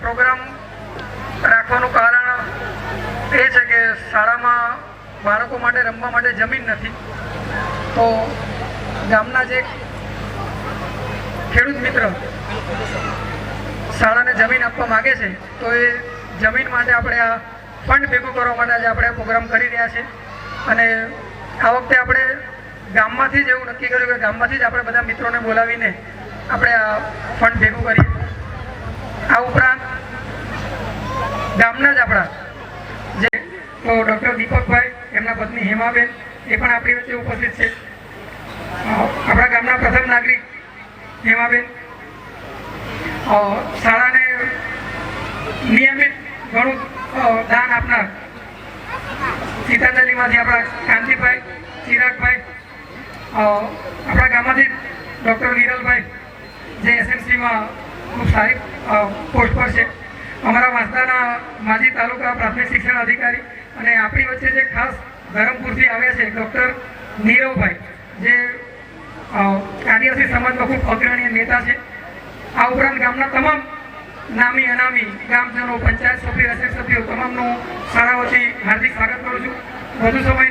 Programme રાખવાનું કારણ એ છે કે શાળામાં બાળકો માટે રમવા માટે જમીન નથી. તો ગામના જે ખેડૂત મિત્ર શાળાને જમીન આપવા માગે છે, તો એ જમીન માટે આપણે આ ફંડ ભેગું કરવા માટે આજે આપણે પ્રોગ્રામ કરી રહ્યા છે અને આ વખતે આપણે ગામમાંથી જ એવું નક્કી કર્યું કે ગામમાંથી જ આપણે બધા મિત્રોને બોલાવીને આપણે આ ફંડ ભેગું કરીએ. આ ઉપરાંત ગામના જ આપણા જે ડૉક્ટર દીપકભાઈ, એમના પત્ની હેમાબેન, એ પણ આપણી વચ્ચે ઉપસ્થિત છે. આપણા ગામના પ્રથમ નાગરિક હેમાબેન. શાળાને નિયમિત ઘણું દાન આપનાર ગીતાંજલિમાંથી આપણા કાંતિભાઈ, ચિરાગભાઈ આપણા ગામમાંથી ડૉક્ટર નિરલભાઈ જે એસએમસીમાં ખૂબ સારી પોસ્ટ પર છે. અમારા વાંસદાના માજી તાલુકા પ્રાથમિક શિક્ષણ અધિકારી અને આપણી વચ્ચે જે ખાસ ધરમપુરથી આવ્યા છે ડૉક્ટર નીરવભાઈ, જે આદિવાસી સમાજમાં ખૂબ અગ્રણીય નેતા છે. આ ઉપરાંત ગામના તમામ નામી અનામી ગામજનો, પંચાયત સભ્યો એસએસ સભ્યો, તમામનું વતી હાર્દિક સ્વાગત કરું છું. વધુ સમય